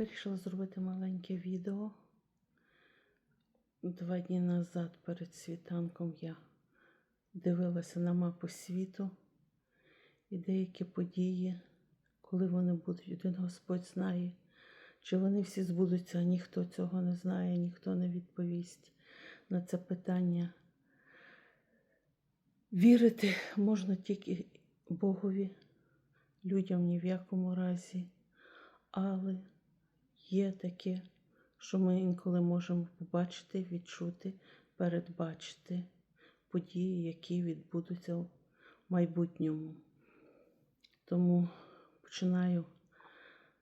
Вирішила зробити маленьке відео. Два дні назад перед світанком я дивилася на мапу світу і деякі події, коли вони будуть, один Господь знає, чи вони всі збудуться, ніхто цього не знає, ніхто не відповість на це питання. Вірити можна тільки Богові, людям ні в якому разі, але є таке, що ми інколи можемо побачити, відчути, передбачити події, які відбудуться в майбутньому. Тому починаю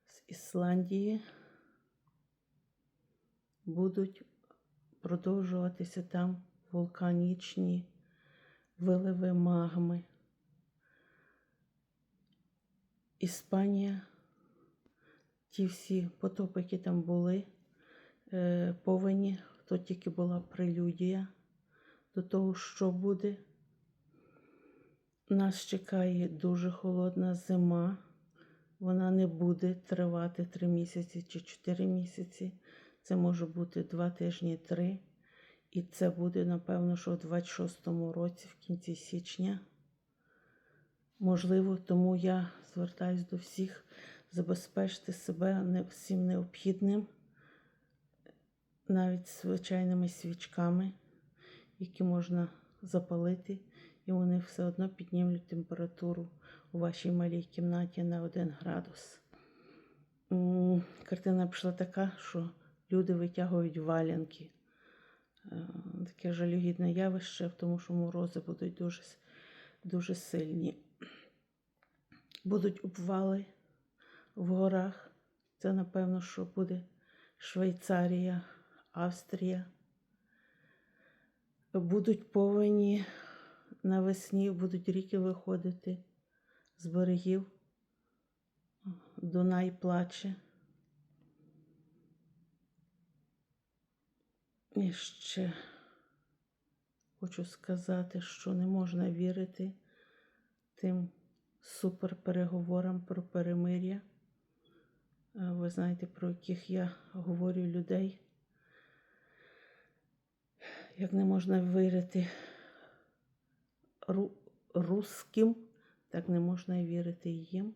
з Ісландії. Будуть продовжуватися там вулканічні виливи магми. Іспанія, ті всі потопи, які там були, е, повені, то тільки була прелюдія до того, що буде. Нас чекає дуже холодна зима. Вона не буде тривати три місяці чи чотири місяці. Це може бути два тижні, три. І це буде, напевно, що у 26-му році, в кінці січня. Можливо, тому я звертаюся до всіх забезпечити себе не всім необхідним, навіть звичайними свічками, які можна запалити, і вони все одно піднімуть температуру у вашій малій кімнаті на 1 градус. Картина пішла така, що люди витягують валянки. Е, Таке жалюгідне явище, тому що морози будуть дуже, дуже сильні. Будуть обвали в горах. Це, напевно, що буде Швейцарія, Австрія. Будуть повені навесні, будуть ріки виходити з берегів. Дунай плаче. І ще хочу сказати, що не можна вірити тим суперпереговорам про перемир'я. Ви знаєте, про яких я говорю людей. Як не можна вірити ру- русським, так не можна і вірити їм.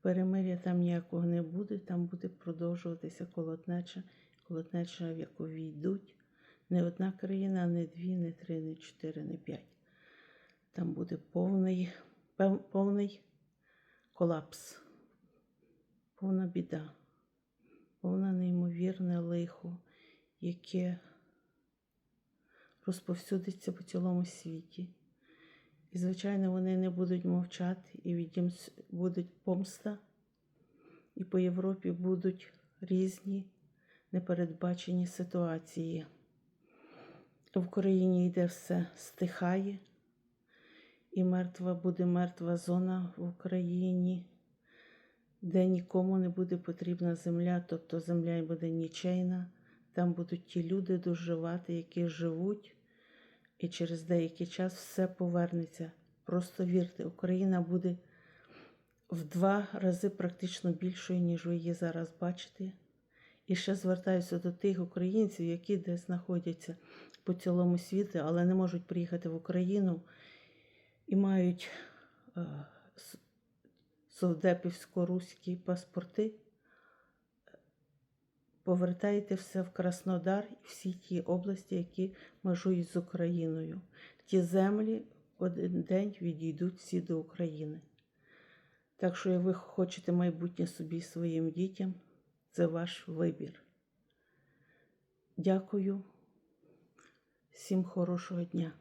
Перемир'я там ніякого не буде, там буде продовжуватися колотнеча, колотнеча, в яку війдуть не одна країна, не дві, не три, не чотири, не п'ять. Там буде повний, повний колапс, повна біда, повне неймовірне лихо, яке розповсюдиться по цілому світі. І, звичайно, вони не будуть мовчати, і від с- помста, і по Європі будуть різні непередбачені ситуації. В Україні йде все стихає, і мертва буде мертва зона в Україні, де нікому не буде потрібна земля, тобто земля буде нічейна. Там будуть ті люди доживати, які живуть, і через деякий час все повернеться. Просто вірте, Україна буде в два рази практично більшою, ніж ви її зараз бачите. І ще звертаюся до тих українців, які десь знаходяться по цілому світу, але не можуть приїхати в Україну і мають е, совдепівсько-руські паспорти. Повертайте все в Краснодар і всі ті області, які межують з Україною. Ті землі в один день відійдуть всі до України. Так що, як ви хочете майбутнє собі своїм дітям, це ваш вибір. Дякую. Всім хорошого дня.